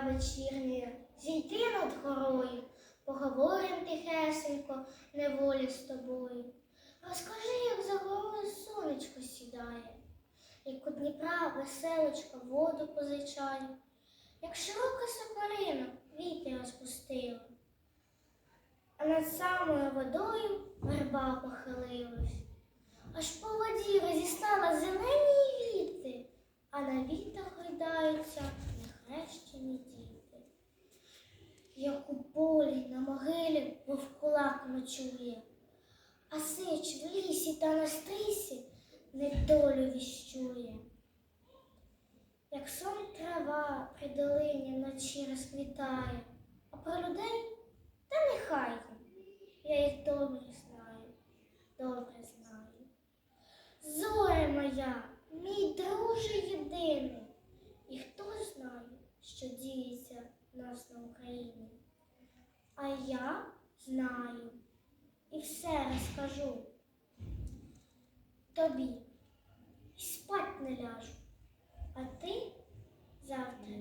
вечірня, зійти над горою, поговорим тихесенько, неволі з тобою. Розкажи, як за горою сонечко сідає, як у Дніпра веселочка воду позичає, як широка сокорина вітер розпустила, а над самою водою верба похилилась. Аж по воді розістала зелені віти, а на вітах гойдаються нехрещені діти. Як у полі на могилі вовкулак ночує, а сич в лісі та на стрісі недолю віщує. Як сон трава при долині вночі розквітає, а про людей та нехай я їх добре знаю, добре знаю. Зоре моя, мій друже єдиний, і хто знає, що діється в нас на Україні а я знаю і все розкажу тобі і спать не ляжу, а ти завтра.